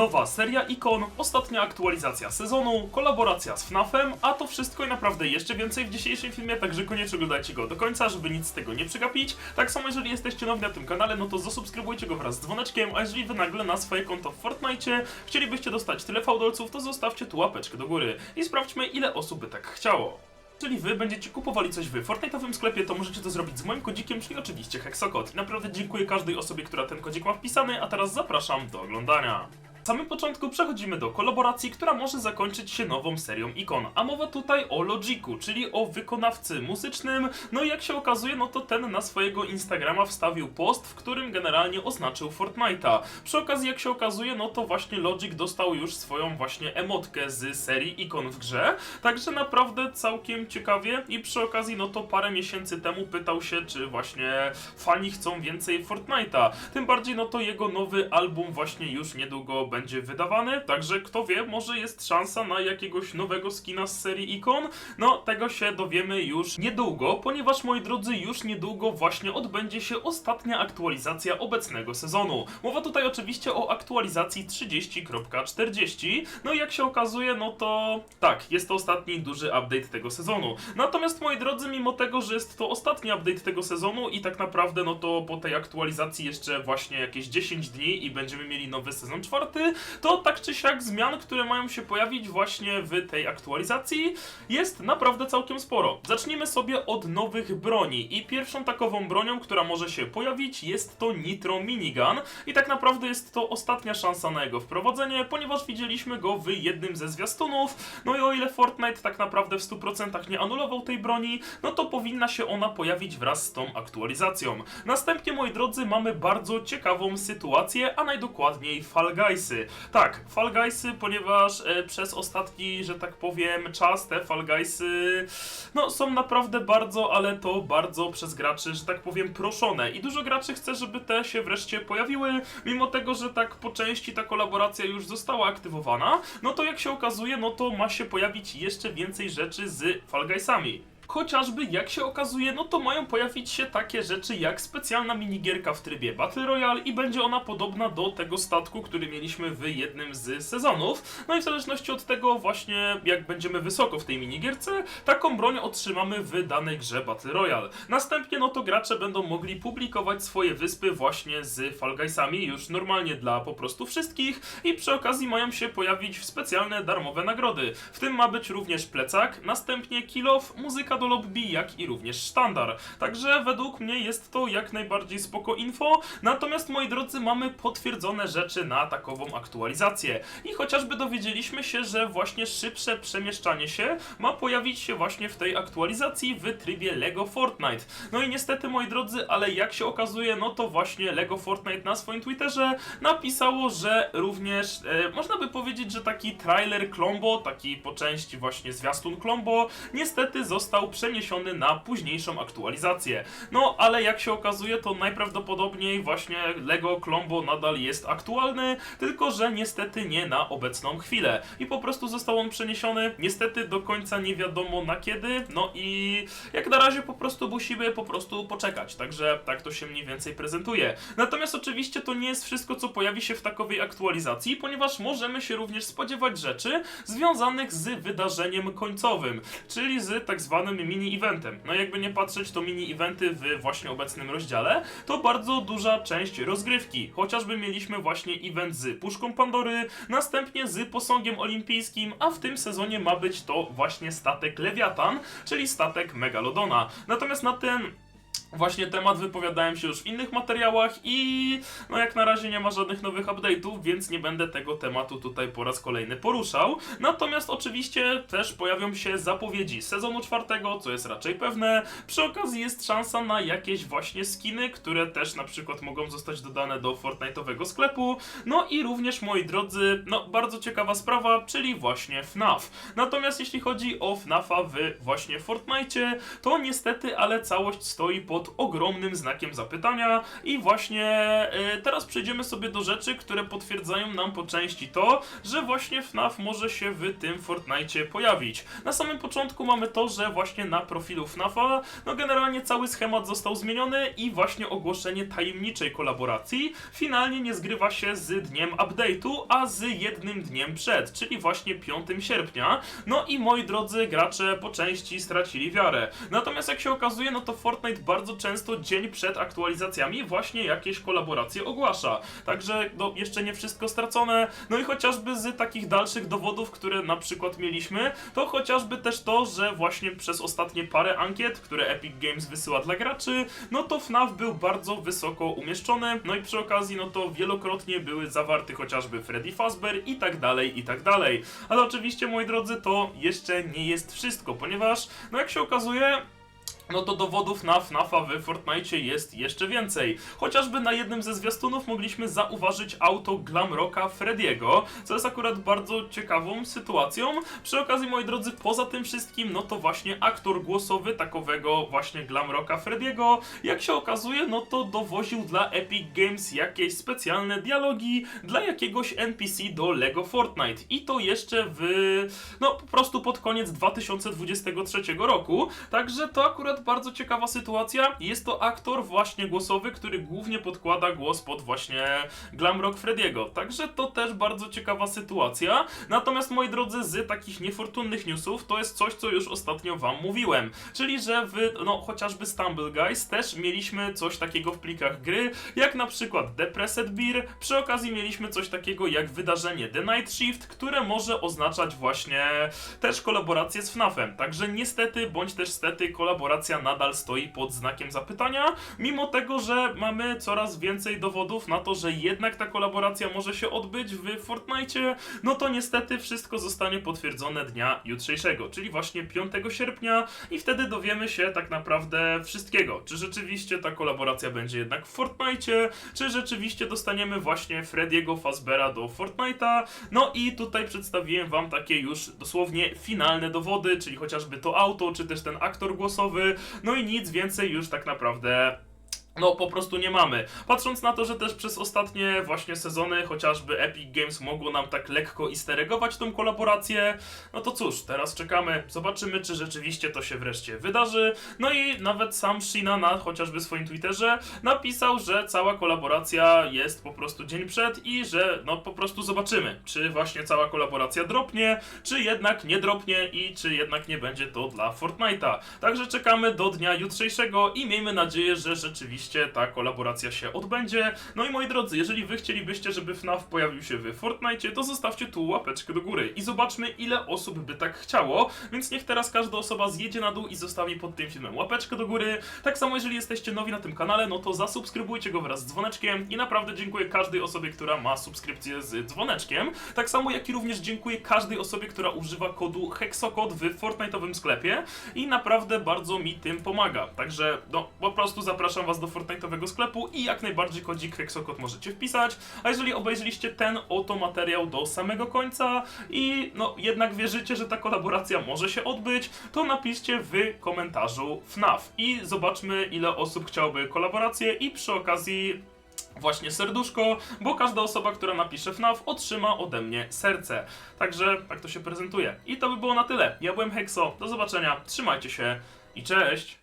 Nowa seria ikon, ostatnia aktualizacja sezonu, kolaboracja z FNAF-em, a to wszystko i naprawdę jeszcze więcej w dzisiejszym filmie, także koniecznie oglądajcie go do końca, żeby nic z tego nie przegapić. Tak samo jeżeli jesteście nowi na tym kanale, no to zasubskrybujcie go wraz z dzwoneczkiem, a jeżeli wy nagle na swoje konto w Fortnite chcielibyście dostać tyle fałdolców, to zostawcie tu łapeczkę do góry i sprawdźmy ile osób by tak chciało. Jeżeli wy będziecie kupowali coś w Fortnite'owym sklepie, to możecie to zrobić z moim kodzikiem, czyli oczywiście Hexokod. Naprawdę dziękuję każdej osobie, która ten kodzik ma wpisany, a teraz zapraszam do oglądania. Samym początku przechodzimy do kolaboracji, która może zakończyć się nową serią ikon. A mowa tutaj o Logiku, czyli o wykonawcy muzycznym. No i jak się okazuje, no to ten na swojego Instagrama wstawił post, w którym generalnie oznaczył Fortnite'a. Przy okazji, jak się okazuje, no to właśnie Logic dostał już swoją właśnie emotkę z serii ikon w grze. Także naprawdę całkiem ciekawie i przy okazji, no to parę miesięcy temu pytał się, czy właśnie fani chcą więcej Fortnite'a. Tym bardziej, no to jego nowy album właśnie już niedługo będzie wydawany, także kto wie, może jest szansa na jakiegoś nowego skina z serii ikon. No, tego się dowiemy już niedługo, ponieważ moi drodzy, już niedługo właśnie odbędzie się ostatnia aktualizacja obecnego sezonu. Mowa tutaj oczywiście o aktualizacji 30.40. No i jak się okazuje, no to tak, jest to ostatni duży update tego sezonu. Natomiast moi drodzy, mimo tego, że jest to ostatni update tego sezonu i tak naprawdę no to po tej aktualizacji jeszcze właśnie jakieś 10 dni i będziemy mieli nowy sezon czwarty, to tak czy siak zmian, które mają się pojawić właśnie w tej aktualizacji jest naprawdę całkiem sporo. Zacznijmy sobie od nowych broni i pierwszą takową bronią, która może się pojawić jest to Nitro Minigun i tak naprawdę jest to ostatnia szansa na jego wprowadzenie, ponieważ widzieliśmy go w jednym ze zwiastunów, no i o ile Fortnite tak naprawdę w 100% nie anulował tej broni, no to powinna się ona pojawić wraz z tą aktualizacją. Następnie, moi drodzy, mamy bardzo ciekawą sytuację, a najdokładniej Fall Guysy. Tak, Fall Guysy, ponieważ e, przez ostatni, że tak powiem, czas te Fall Guysy no, są naprawdę bardzo, ale to bardzo przez graczy, że tak powiem, proszone. I dużo graczy chce, żeby te się wreszcie pojawiły, mimo tego, że tak po części ta kolaboracja już została aktywowana, no to jak się okazuje, no to ma się pojawić jeszcze więcej rzeczy z Fall Guysami. Chociażby, jak się okazuje, no to mają pojawić się takie rzeczy jak specjalna minigierka w trybie Battle Royale i będzie ona podobna do tego statku, który mieliśmy w jednym z sezonów. No i w zależności od tego właśnie, jak będziemy wysoko w tej minigierce, taką broń otrzymamy w danej grze Battle Royale. Następnie, no to gracze będą mogli publikować swoje wyspy właśnie z Fall Guysami, już normalnie dla po prostu wszystkich i przy okazji mają się pojawić specjalne darmowe nagrody. W tym ma być również plecak, następnie kill off, muzyka do lobby, jak i również sztandar. Także według mnie jest to jak najbardziej spoko info, natomiast moi drodzy mamy potwierdzone rzeczy na takową aktualizację. I chociażby dowiedzieliśmy się, że właśnie szybsze przemieszczanie się ma pojawić się właśnie w tej aktualizacji w trybie LEGO Fortnite. No i niestety moi drodzy, ale jak się okazuje, no to właśnie LEGO Fortnite na swoim Twitterze napisało, że również e, można by powiedzieć, że taki trailer Klombo, taki po części właśnie zwiastun Klombo, niestety został przeniesiony na późniejszą aktualizację. No, ale jak się okazuje, to najprawdopodobniej właśnie Lego Klombo nadal jest aktualny, tylko że niestety nie na obecną chwilę. I po prostu został on przeniesiony, niestety do końca nie wiadomo na kiedy, no i jak na razie po prostu musimy po prostu poczekać, także tak to się mniej więcej prezentuje. Natomiast oczywiście to nie jest wszystko, co pojawi się w takowej aktualizacji, ponieważ możemy się również spodziewać rzeczy związanych z wydarzeniem końcowym, czyli z tak zwanym mini-eventem. No jakby nie patrzeć, to mini-eventy w właśnie obecnym rozdziale to bardzo duża część rozgrywki. Chociażby mieliśmy właśnie event z Puszką Pandory, następnie z posągiem olimpijskim, a w tym sezonie ma być to właśnie statek Lewiatan, czyli statek Megalodona. Natomiast na ten Właśnie temat wypowiadałem się już w innych materiałach i no jak na razie nie ma żadnych nowych update'ów, więc nie będę tego tematu tutaj po raz kolejny poruszał. Natomiast oczywiście też pojawią się zapowiedzi sezonu czwartego, co jest raczej pewne. Przy okazji jest szansa na jakieś właśnie skiny, które też na przykład mogą zostać dodane do Fortnite'owego sklepu. No i również moi drodzy, no bardzo ciekawa sprawa, czyli właśnie FNAF. Natomiast jeśli chodzi o FNAFa w właśnie Fortnite, to niestety, ale całość stoi pod pod ogromnym znakiem zapytania i właśnie e, teraz przejdziemy sobie do rzeczy, które potwierdzają nam po części to, że właśnie FNAF może się w tym Fortnite pojawić. Na samym początku mamy to, że właśnie na profilu FNAFa, no generalnie cały schemat został zmieniony i właśnie ogłoszenie tajemniczej kolaboracji finalnie nie zgrywa się z dniem update'u, a z jednym dniem przed, czyli właśnie 5 sierpnia. No i moi drodzy gracze po części stracili wiarę. Natomiast jak się okazuje, no to Fortnite bardzo często dzień przed aktualizacjami właśnie jakieś kolaboracje ogłasza. Także no, jeszcze nie wszystko stracone. No i chociażby z takich dalszych dowodów, które na przykład mieliśmy, to chociażby też to, że właśnie przez ostatnie parę ankiet, które Epic Games wysyła dla graczy, no to FNAF był bardzo wysoko umieszczony. No i przy okazji, no to wielokrotnie były zawarte chociażby Freddy Fazbear i tak dalej, i tak dalej. Ale oczywiście, moi drodzy, to jeszcze nie jest wszystko, ponieważ, no jak się okazuje, no to dowodów na FNAFa w Fortnite jest jeszcze więcej. Chociażby na jednym ze zwiastunów mogliśmy zauważyć auto Glamrocka Frediego, co jest akurat bardzo ciekawą sytuacją. Przy okazji, moi drodzy, poza tym wszystkim, no to właśnie aktor głosowy takowego właśnie Glamrocka Frediego, jak się okazuje, no to dowoził dla Epic Games jakieś specjalne dialogi dla jakiegoś NPC do LEGO Fortnite. I to jeszcze w, no po prostu pod koniec 2023 roku. Także to akurat bardzo ciekawa sytuacja. Jest to aktor właśnie głosowy, który głównie podkłada głos pod właśnie Glamrock Frediego. Także to też bardzo ciekawa sytuacja. Natomiast moi drodzy, z takich niefortunnych newsów to jest coś, co już ostatnio wam mówiłem. Czyli, że w, no chociażby Stumble Guys też mieliśmy coś takiego w plikach gry, jak na przykład Depressed Beer. Przy okazji mieliśmy coś takiego jak wydarzenie The Night Shift, które może oznaczać właśnie też kolaborację z FNAFem. Także niestety, bądź też stety, kolaboracja nadal stoi pod znakiem zapytania, mimo tego, że mamy coraz więcej dowodów na to, że jednak ta kolaboracja może się odbyć w Fortnite, no to niestety wszystko zostanie potwierdzone dnia jutrzejszego, czyli właśnie 5 sierpnia i wtedy dowiemy się tak naprawdę wszystkiego. Czy rzeczywiście ta kolaboracja będzie jednak w Fortnite, czy rzeczywiście dostaniemy właśnie Frediego Fazbera do Fortnite'a, no i tutaj przedstawiłem wam takie już dosłownie finalne dowody, czyli chociażby to auto, czy też ten aktor głosowy, no i nic więcej już tak naprawdę no, po prostu nie mamy. Patrząc na to, że też przez ostatnie właśnie sezony chociażby Epic Games mogło nam tak lekko isteregować tą kolaborację, no to cóż, teraz czekamy, zobaczymy, czy rzeczywiście to się wreszcie wydarzy. No i nawet sam Shina na chociażby swoim Twitterze napisał, że cała kolaboracja jest po prostu dzień przed i że no po prostu zobaczymy, czy właśnie cała kolaboracja dropnie, czy jednak nie dropnie i czy jednak nie będzie to dla Fortnite'a. Także czekamy do dnia jutrzejszego i miejmy nadzieję, że rzeczywiście ta kolaboracja się odbędzie. No i moi drodzy, jeżeli wy chcielibyście, żeby FNAF pojawił się w Fortnite, to zostawcie tu łapeczkę do góry i zobaczmy ile osób by tak chciało, więc niech teraz każda osoba zjedzie na dół i zostawi pod tym filmem łapeczkę do góry. Tak samo jeżeli jesteście nowi na tym kanale, no to zasubskrybujcie go wraz z dzwoneczkiem i naprawdę dziękuję każdej osobie, która ma subskrypcję z dzwoneczkiem. Tak samo jak i również dziękuję każdej osobie, która używa kodu Hexokod w Fortnite'owym sklepie i naprawdę bardzo mi tym pomaga. Także no po prostu zapraszam was do Fortnite'owego sklepu i jak najbardziej kodzik Hexokod możecie wpisać. A jeżeli obejrzeliście ten oto materiał do samego końca i no jednak wierzycie, że ta kolaboracja może się odbyć, to napiszcie w komentarzu FNAF i zobaczmy ile osób chciałoby kolaborację i przy okazji właśnie serduszko, bo każda osoba, która napisze FNAF otrzyma ode mnie serce. Także tak to się prezentuje. I to by było na tyle. Ja byłem Hexo, do zobaczenia, trzymajcie się i cześć!